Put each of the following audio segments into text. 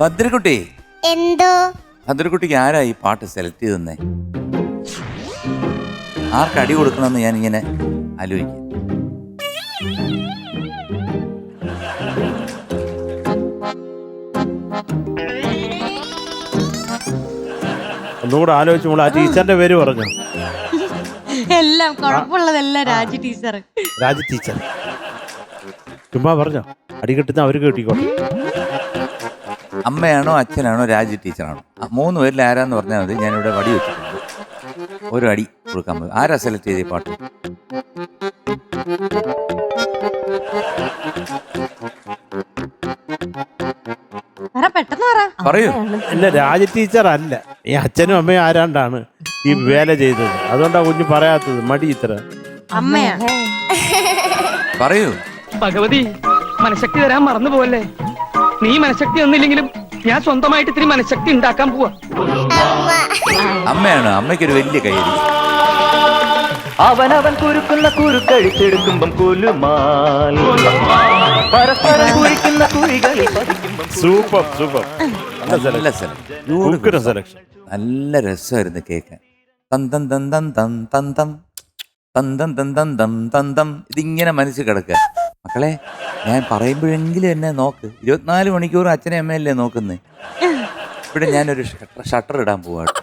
ഭദ്രക്കുട്ടി എന്തോ? ഭദ്രക്കുട്ടിക്ക് ആരാ ഈ പാട്ട് സെലക്ട് ചെയ്തെന്നേ ആർക്ക് അടി കൊടുക്കണമെന്ന് ഞാൻ ഇങ്ങനെ ആലോചിക്കും ഒന്നുകൂടെ ആലോചിച്ച് മോളെ ആ ടീച്ചറിന്റെ പേര് പറഞ്ഞു. എല്ലാം കുഴപ്പമുള്ളതെല്ലാം രാജി ടീച്ചർ രാജ ടീച്ചർ ചുമ്മാ പറഞ്ഞോ. അടി കിട്ടുന്ന അവർക്ക് കിട്ടിക്കോട്ടെ അമ്മയാണോ അച്ഛനാണോ രാജി ടീച്ചറാണോ? ആ, മൂന്ന് പേരിൽ ആരാന്ന് പറഞ്ഞാൽ മതി. ഞാനിവിടെ വടി വെച്ചിട്ടുണ്ട്. ഒരു അടി കൊടുക്കാൻ പറ്റും ആരാ സെലക്ട് ചെയ്ത പാട്ട്? പറയൂ. അല്ല രാജ ടീച്ചർ അല്ല. ഈ അച്ഛനും അമ്മയും ആരാണ്ടാണ് ഈ വേല ചെയ്തത്? അതുകൊണ്ടാ കുഞ്ഞു പറയാത്തത്. മടി ഇത്ര. അമ്മയാ. പറയൂ. ഭഗവതി മനഃശക്തി തരാൻ മറന്നു പോവല്ലേ നീ മനഃശക്തി ഒന്നില്ലെങ്കിലും ഞാൻ സ്വന്തമായിട്ട് ഇത്തിരി മനഃശക്തി ഉണ്ടാക്കാൻ പോവാ. അമ്മ അമ്മയാണ് അമ്മയ്ക്കൊരു വലിയ കൈയടി അവനവൻ കുരുക്കുന്ന കുരുക്കഴിച്ചെടുക്കുമ്പം കുലുമാൽ. പരസ്പരം കുഴിക്കുന്ന കുഴികളിൽ പതിക്കുമ്പം സൂപ്പർ സൂപ്പർ നല്ല സെലക്ഷൻ സെലക്ഷൻ നല്ല രസമായിരുന്നു കേൾക്കാൻ തന്തം തന്തം തന്തം തന്തം തന്തം തന്തം തന്തം ഇതിങ്ങനെ മനസ്സിൽ കിടക്കുക. മക്കളെ ഞാൻ പറയുമ്പോഴെങ്കിലും എന്നെ നോക്ക്. ഇരുപത്തിനാല് മണിക്കൂർ അച്ഛനെ അമ്മയല്ലേ നോക്കുന്നേ? ഇവിടെ ഞാനൊരു ഷട്ടർ ഇടാൻ പോവാട്ടോ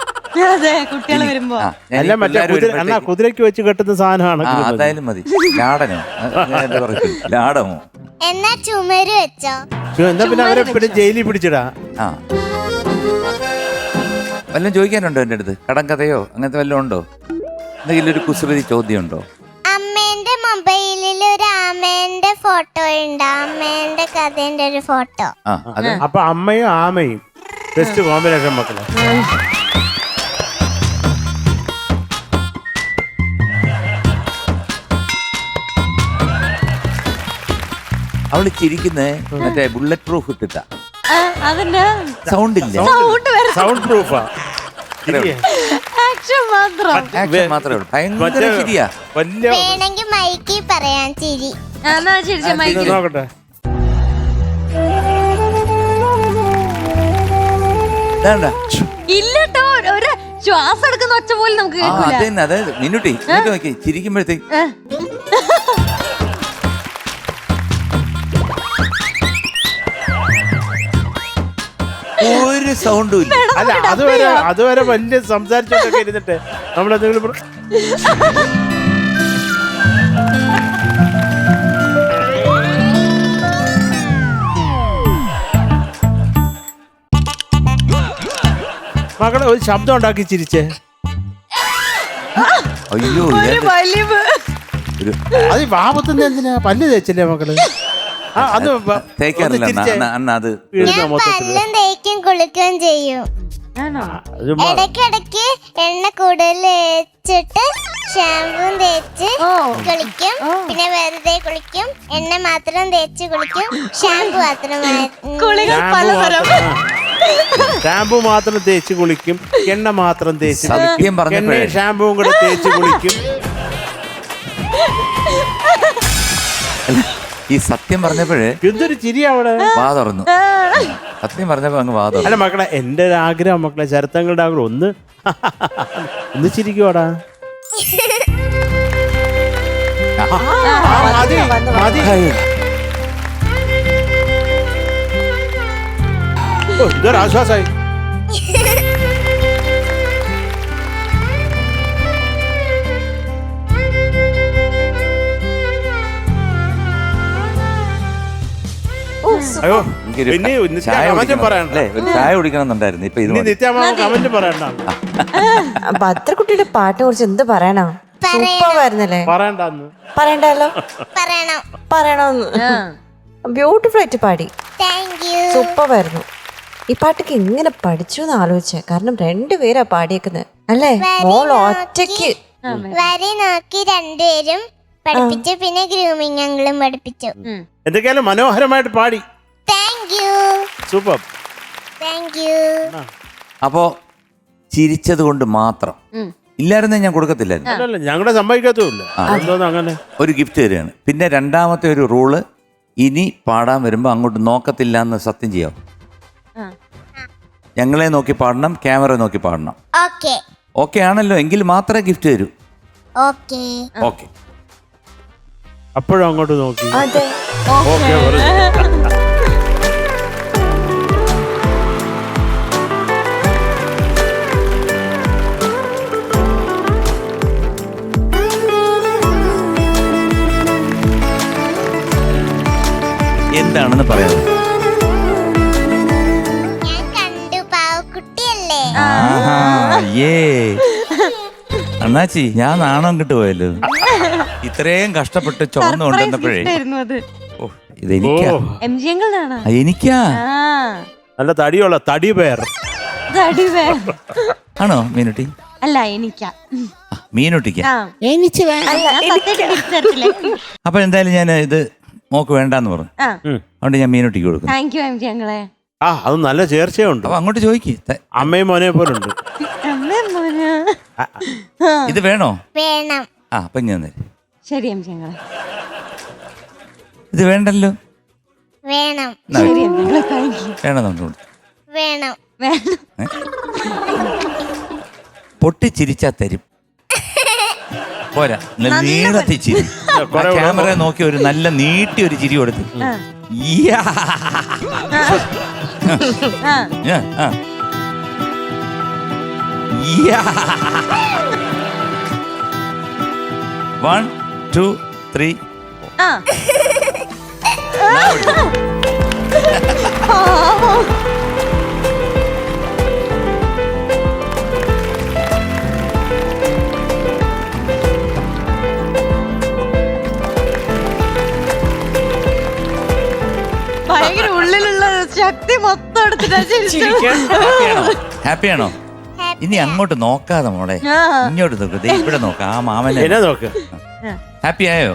കുതിരക്ക് വെച്ച് കെട്ടുന്ന സാധനമാണ്. അതായാലും മതി. ലാടനോ? ഞാൻ എന്താ പറയും ലാടമോ? എന്നാ ചുമര് വെച്ചോ. എന്നാ പിന്നെ അവരെ പിന്നെ ജയിലിൽ പിടിച്ചിടാ. ആ. വല്ലതും ചോദിക്കാനുണ്ടോ എന്റെ അടുത്ത്? കടം കഥയോ? അങ്ങനത്തെ വല്ലതും ഉണ്ടോ? എന്തെങ്കിലും ഒരു കുസൃതി ചോദ്യം ഉണ്ടോ? ഒരു ആമേന്റെ ഫോട്ടോ ഉണ്ട്. ആമേന്റെ കഥേന്റെ ഒരു ഫോട്ടോ ആ അത്? അപ്പൊ അമ്മയും ആമയും ബെസ്റ്റ് കോമ്പിനേഷൻ മക്കളെ. അവൾ ചിരിക്കുന്നേ മറ്റേ ബുള്ളറ്റ് പ്രൂഫ് ഇട്ടിട്ട. അതിന്റെ സൗണ്ട് ഇല്ല? സൗണ്ട് സൗണ്ട് പ്രൂഫാ ആക്ഷൻ മാത്രം. ആക്ഷൻ മാത്രമേ ഉള്ളൂ. ഭയങ്കര വലിയ വേണമെങ്കിൽ പറയാൻ ചിരി. എന്നാ ചിരിച്ച ഇത് മൈക്കിൽ നോക്കട്ടെ. ഇതാണ്ടാ. ഇല്ലട്ടോ ഒരു ശ്വാസം എടുക്കുന്ന ഒച്ച പോലും നമുക്ക് ആ കേൾക്കൂല. അത് തന്നെ അതായത് മിന്നുട്ടി ഇങ്ങോട്ട് നോക്കി ചിരിക്കുമ്പോഴത്തേക്ക് ഏ, ഒരു സൗണ്ടും ഇല്ല. അല്ല അതുവരെ അതുവരെ വലിയ സംസാരിച്ചൊക്കെ ഇരുന്നിട്ട് നമ്മളെന്തെങ്കിലും എന്തെങ്കിലും മകളെ ഒരു ശബ്ദം ഉണ്ടാക്കി ചിരിച്ചേ. അയ്യോ അത് വാപത്തുനിന്ന് എന്തിനാ? പല്ല് തേച്ചില്ലേ മക്കൾ ആ അത് വ- തേക്കാറില്ല. ഒന്ന് അണ്ണ ചിരിച്ചേ. അണ്ണ അണ്ണ അത് ഞാൻ പല്ലും തേക്കും കുളിക്കുകയും ചെയ്യും. ആണോ അത് ഇടയ്ക്കിടയ്ക്ക് എണ്ണ കൂടുതൽ തേച്ചിട്ട് ഷാമ്പും തേച്ച് ഓ. കുളിക്കും. പിന്നെ വെറുതെ കുളിക്കും. എണ്ണ മാത്രം തേച്ച് കുളിക്കും. ഷാമ്പു മാത്രം കുളികൾ ഷാമ്പു പലതരം മാത്രം- ഷാമ്പു മാത്രം തേച്ച് കുളിക്കും. എണ്ണ മാത്രം തേച്ച് സത്യം കുളിക്കും. പറഞ്ഞപ്പോഴേ. എണ്ണയും ഷാമ്പുവും കൂടെ തേച്ച് കുളിക്കും. ഈ സത്യം പറഞ്ഞപ്പോഴേ എന്തൊരു ചിരി അവിടെ വാ തുറന്നു സത്യം പറഞ്ഞപ്പോ അങ്ങ് വാ തുറന്നു അല്ല മക്കളെ എന്റെ ഒരു ആഗ്രഹം മക്കളെ ചരിത്രങ്ങളുടെ ആഗ്രഹം. ഒന്ന് ഒന്ന് ചിരിക്കുവാടാ ഇതൊരാശ്വാസായി മതി മതി. ഓ, അയ്യോ എനിക്കൊരു പിന്നെ നിത്യ ചായ കമന്റും കുടിക്കണം. പറയണ്ട. അല്ലേ ഒരു ചായ കുടിക്കണം ഇപ്പൊ ഇത് ഇനി മതി. നിത്യമ്മ കമന്റ് പറയണ്ട ഭദ്രക്കുട്ടിയുടെ പാട്ടിനെ കുറിച്ച് എന്ത് പറയണോ? സൂപ്പർ ആയിരുന്നല്ലേ പറയണ്ടെന്ന്. പറയണ്ടല്ലോ പറയണം. പറയണമെന്ന്. ബ്യൂട്ടിഫുൾ ആയിട്ട് പാടി. താങ്ക് യു സൂപ്പർ ആയിരുന്നു ഈ പാട്ടൊക്കെ എങ്ങനെ പഠിച്ചു എന്ന് ആലോചിച്ച. കാരണം രണ്ടുപേരാ പാടിയേക്കുന്നത് അല്ലേ? മോൾ ഒറ്റയ്ക്ക്. വരി നോക്കി രണ്ടുപേരും പഠിപ്പിച്ചു പിന്നെ ഗ്രൂമിങ് പഠിപ്പിച്ചു. എന്തൊക്കെയാലും മനോഹരമായിട്ട് പാടി. Thank you super thank you അപ്പോ ചിരിച്ചത് കൊണ്ട് മാത്രം. ഇല്ലായിരുന്നേ ഞാൻ കൊടുക്കത്തില്ലായിരുന്നു. അല്ലല്ല ഞങ്ങളുടെ സമ്മതിക്കത്തുമില്ല. എന്തോന്ന് അങ്ങനെ? ഒരു ഗിഫ്റ്റ് തരികയാണ്. പിന്നെ രണ്ടാമത്തെ ഒരു റൂൾ ഇനി പാടാൻ വരുമ്പോൾ അങ്ങോട്ട് നോക്കത്തില്ല എന്ന് സത്യം ചെയ്യാം ആ. ഞങ്ങളെ നോക്കി പാടണം ക്യാമറ നോക്കി പാടണം. ഓക്കെ ഓക്കെ ആണല്ലോ എങ്കിൽ മാത്രമേ ഗിഫ്റ്റ് തരൂ. ഓക്കെ ഓക്കെ അപ്പോഴും അങ്ങോട്ട് നോക്കി. അതെ. ഓക്കെ എന്താണെന്ന് പറയാം ഞാൻ കണ്ടു പാവക്കുട്ടിയല്ലേ? ആഹാ, ഏ അണ്ണാച്ചി ഞാൻ നാണം കിട്ടുപോയല്ലോ ഇത്രയും കഷ്ടപ്പെട്ട് ചുവന്നു കൊണ്ടുവന്നപ്പോഴേ. ഇഷ്ടായിരുന്നു അത്. ഓ ഇതെനിക്കാ. ഓ. എം ജി അങ്കിളിനാണ്? എനിക്കാ. ആ. നല്ല തടിയുള്ള തടി പേർ തടി ആണോ മീനുട്ടി? അല്ല എനിക്കാ. മീനുട്ടിക്ക. അപ്പൊ എന്തായാലും ഞാൻ ഇത് മോക്ക് വേണ്ടാന്ന് പറഞ്ഞു. അതുകൊണ്ട് ഞാൻ മീനൊട്ടിക്ക് കൊടുക്കും താങ്ക് യു ആ അത് നല്ല ചേർച്ചയുണ്ട്. അപ്പൊ അങ്ങോട്ട് ചോദിക്ക്. അമ്മയും മോനെ പോലുണ്ട്. അമ്മേ മോനെ. ഇത് വേണോ? വേണം. ആ അപ്പൊ ഞാൻ തരാം ശരി ജി ഇത് വേണ്ടല്ലോ? വേണം. ശരി താങ്ക് യു വേണം നമുക്ക് വേണം. വേണം. പൊട്ടിച്ചിരിച്ചാ തരും. പോരാ. നല്ല നീളത്തി ചിരി. ക്യാമറ നോക്കി ഒരു നല്ല നീട്ടി ഒരു ചിരി കൊടുത്തു. One two three. ആ. ശക്തി മൊത്തം എടുത്തിട്ടാ. ഹാപ്പിയാണോ? ഇനി അങ്ങോട്ട് നോക്കാതെ മോളെ. ഇങ്ങോട്ട് നോക്ക്. ദേ ഇവിടെ നോക്കാം. ആ മാമനെ നോക്ക്. ഹാപ്പി ആയോ